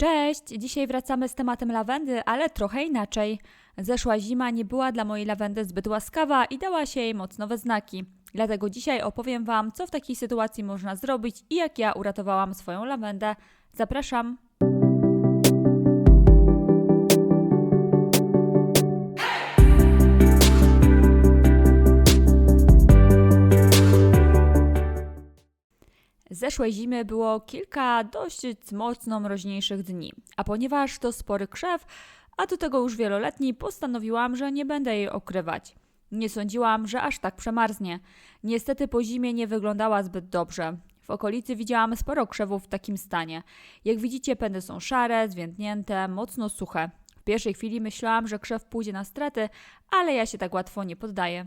Cześć! Dzisiaj wracamy z tematem lawendy, ale trochę inaczej. Zeszła zima nie była dla mojej lawendy zbyt łaskawa i dała się jej mocno we znaki. Dlatego dzisiaj opowiem Wam, co w takiej sytuacji można zrobić i jak ja uratowałam swoją lawendę. Zapraszam! Zeszłej zimy było kilka dość mocno mroźniejszych dni, a ponieważ to spory krzew, a do tego już wieloletni, postanowiłam, że nie będę jej okrywać. Nie sądziłam, że aż tak przemarznie. Niestety po zimie nie wyglądała zbyt dobrze. W okolicy widziałam sporo krzewów w takim stanie. Jak widzicie, pędy są szare, zwiędnięte, mocno suche. W pierwszej chwili myślałam, że krzew pójdzie na straty, ale ja się tak łatwo nie poddaję.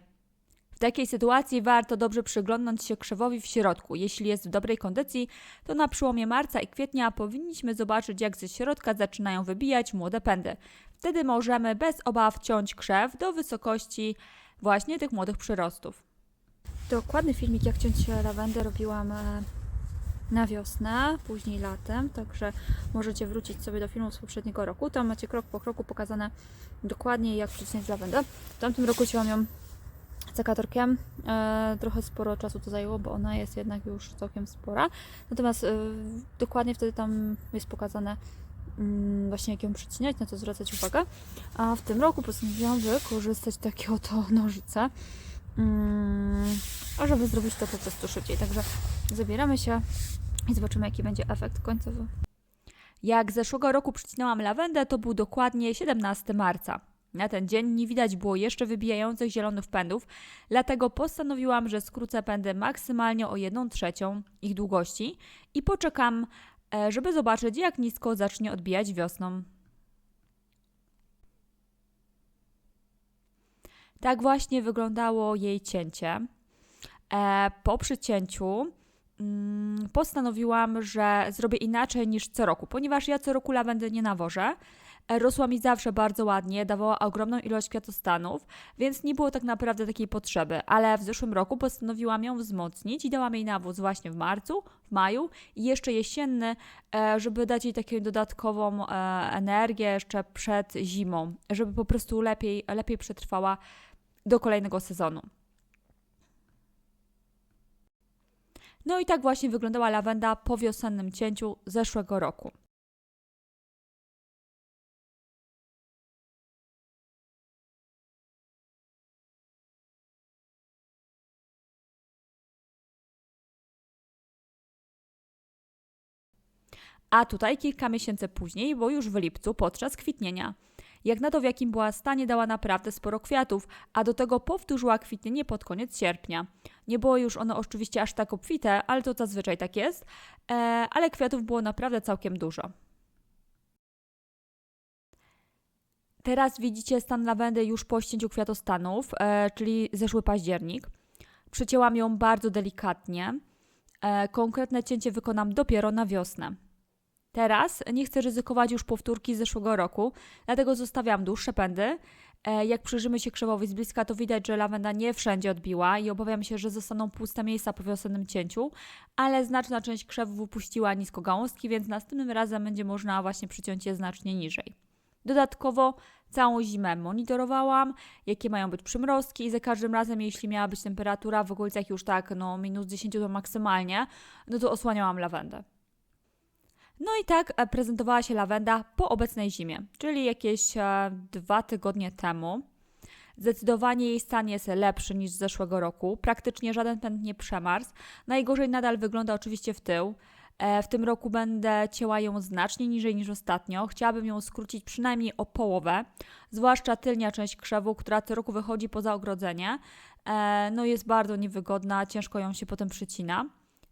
Takiej sytuacji warto dobrze przyglądnąć się krzewowi w środku. Jeśli jest w dobrej kondycji, to na przełomie marca i kwietnia powinniśmy zobaczyć, jak ze środka zaczynają wybijać młode pędy. Wtedy możemy bez obaw ciąć krzew do wysokości właśnie tych młodych przyrostów. Dokładny filmik, jak ciąć lawendę, robiłam e, na wiosnę, później latem, także możecie wrócić sobie do filmu z poprzedniego roku. Tam macie krok po kroku pokazane dokładnie, jak przycinać lawendę. W tamtym roku cięłam ją sekatorkiem. E, trochę sporo czasu to zajęło, bo ona jest jednak już całkiem spora. Natomiast e, dokładnie wtedy tam jest pokazane mm, właśnie jak ją przycinać, na co zwracać uwagę. A w tym roku postanowiłam wykorzystać takie oto nożyce, mm, żeby zrobić to po prostu szybciej. Także zabieramy się i zobaczymy jaki będzie efekt końcowy. Jak zeszłego roku przycinałam lawendę, to był dokładnie 17 marca. Na ten dzień nie widać było jeszcze wybijających zielonych pędów, dlatego postanowiłam, że skrócę pędy maksymalnie o 1 trzecią ich długości i poczekam, e, żeby zobaczyć, jak nisko zacznie odbijać wiosną. Tak właśnie wyglądało jej cięcie. E, Po przycięciu mm, postanowiłam, że zrobię inaczej niż co roku, ponieważ ja co roku lawendę nie nawożę. E, Rosła mi zawsze bardzo ładnie, dawała ogromną ilość kwiatostanów, więc nie było tak naprawdę takiej potrzeby, ale w zeszłym roku postanowiłam ją wzmocnić i dałam jej nawóz właśnie w marcu, w maju i jeszcze jesienny, e, żeby dać jej taką dodatkową e, energię jeszcze przed zimą, żeby po prostu lepiej, lepiej przetrwała do kolejnego sezonu. No i tak właśnie wyglądała lawenda po wiosennym cięciu zeszłego roku. A tutaj kilka miesięcy później, bo już w lipcu, podczas kwitnienia. Jak na to, w jakim była stanie, dała naprawdę sporo kwiatów, a do tego powtórzyła kwitnienie pod koniec sierpnia. Nie było już ono oczywiście aż tak obfite, ale to zazwyczaj tak jest, e, ale kwiatów było naprawdę całkiem dużo. Teraz widzicie stan lawendy już po ścięciu kwiatostanów, e, czyli zeszły październik. Przycięłam ją bardzo delikatnie. E, konkretne cięcie wykonam dopiero na wiosnę. Teraz nie chcę ryzykować już powtórki z zeszłego roku, dlatego zostawiam dłuższe pędy. E, Jak przyjrzymy się krzewowi z bliska, to widać, że lawenda nie wszędzie odbiła i obawiam się, że zostaną puste miejsca po wiosennym cięciu, ale znaczna część krzewów wypuściła nisko gałązki, więc następnym razem będzie można właśnie przyciąć je znacznie niżej. Dodatkowo całą zimę monitorowałam, jakie mają być przymrozki i za każdym razem, jeśli miała być temperatura w okolicach już tak, no minus 10 to maksymalnie, no to osłaniałam lawendę. No i tak e, prezentowała się lawenda po obecnej zimie, czyli jakieś e, dwa tygodnie temu. Zdecydowanie jej stan jest lepszy niż z zeszłego roku. Praktycznie żaden pęd nie przemarzł. Najgorzej nadal wygląda oczywiście w tył. E, W tym roku będę cięła ją znacznie niżej niż ostatnio. Chciałabym ją skrócić przynajmniej o połowę, zwłaszcza tylnia część krzewu, która co roku wychodzi poza ogrodzenie. No jest bardzo niewygodna, ciężko ją się potem przycina.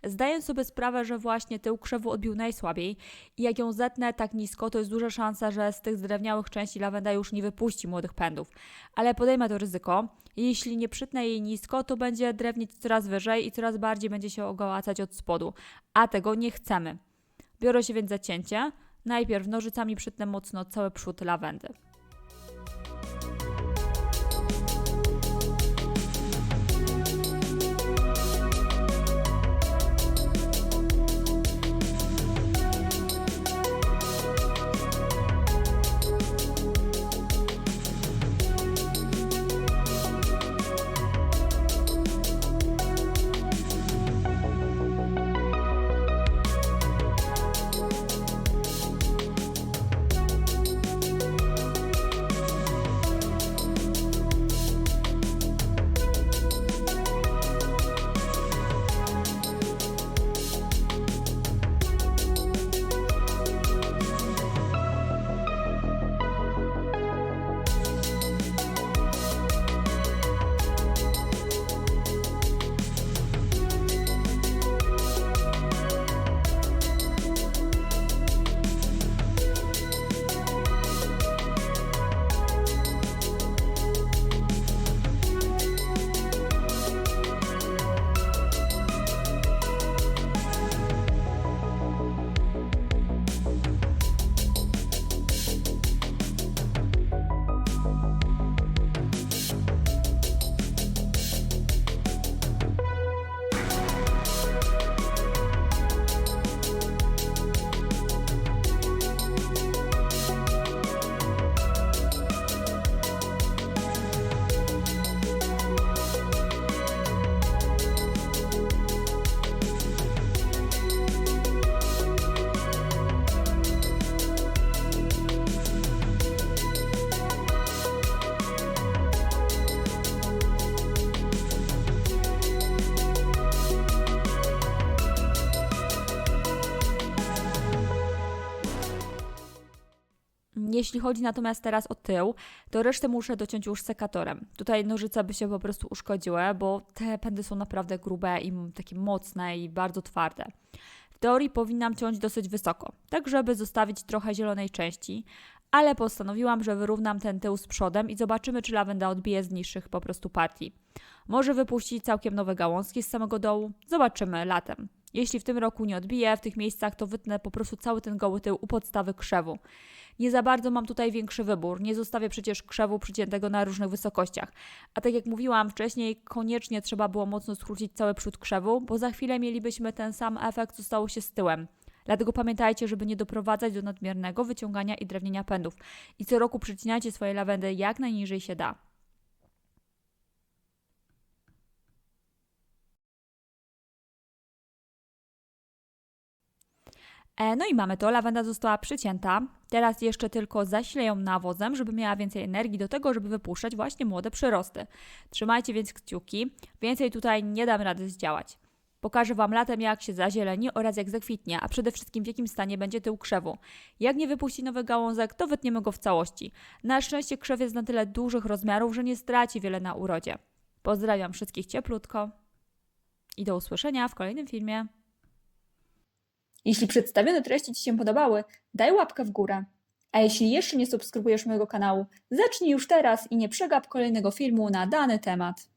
Zdaję sobie sprawę, że właśnie tył krzewu odbił najsłabiej i jak ją zetnę tak nisko, to jest duża szansa, że z tych zdrewniałych części lawenda już nie wypuści młodych pędów. Ale podejmę to ryzyko. Jeśli nie przytnę jej nisko, to będzie drewnieć coraz wyżej i coraz bardziej będzie się ogołacać od spodu, a tego nie chcemy. Biorę się więc za cięcie. Najpierw nożycami przytnę mocno cały przód lawendy. Jeśli chodzi natomiast teraz o tył, to resztę muszę dociąć już sekatorem. Tutaj nożyce by się po prostu uszkodziły, bo te pędy są naprawdę grube i takie mocne i bardzo twarde. W teorii powinnam ciąć dosyć wysoko, tak żeby zostawić trochę zielonej części, ale postanowiłam, że wyrównam ten tył z przodem i zobaczymy, czy lawenda odbije z niższych po prostu partii. Może wypuścić całkiem nowe gałązki z samego dołu? Zobaczymy latem. Jeśli w tym roku nie odbije w tych miejscach, to wytnę po prostu cały ten goły tył u podstawy krzewu. Nie za bardzo mam tutaj większy wybór. Nie zostawię przecież krzewu przyciętego na różnych wysokościach. A tak jak mówiłam wcześniej, koniecznie trzeba było mocno skrócić cały przód krzewu, bo za chwilę mielibyśmy ten sam efekt, co stało się z tyłem. Dlatego pamiętajcie, żeby nie doprowadzać do nadmiernego wyciągania i drewnienia pędów. I co roku przycinajcie swoje lawendy jak najniżej się da. No i mamy to, lawenda została przycięta. Teraz jeszcze tylko zaślę ją nawozem, żeby miała więcej energii do tego, żeby wypuszczać właśnie młode przyrosty. Trzymajcie więc kciuki, więcej tutaj nie dam rady zdziałać. Pokażę Wam latem, jak się zazieleni oraz jak zakwitnie, a przede wszystkim w jakim stanie będzie tył krzewu. Jak nie wypuści nowy gałązek, to wytniemy go w całości. Na szczęście krzew jest na tyle dużych rozmiarów, że nie straci wiele na urodzie. Pozdrawiam wszystkich cieplutko i do usłyszenia w kolejnym filmie. Jeśli przedstawione treści Ci się podobały, daj łapkę w górę. A jeśli jeszcze nie subskrybujesz mojego kanału, zacznij już teraz i nie przegap kolejnego filmu na dany temat.